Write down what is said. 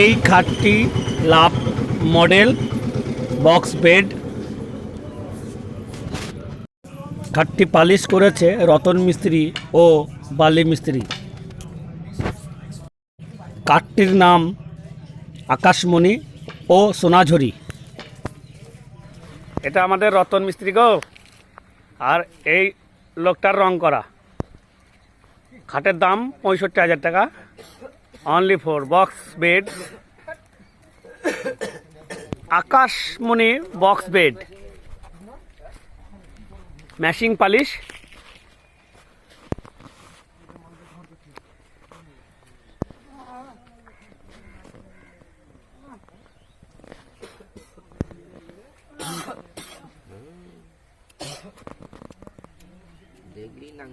এই খাটটি love model, box bed. খাটটি পালিশ করেছে রতন মিস্ত্রি ও বালি মিস্ত্রি। কাঠটির নাম আকাশমণি ও সোনাঝুরি। এটা আমাদের রতন মিস্ত্রি গো। আর এই লোকটার রং করা। খাটের দাম পঁয়ষট্টি হাজার টাকা। অনলি ফর বক্স বেড আকাশমণি বক্স বেড ম্যাশিং পালিশ দেখলি নাম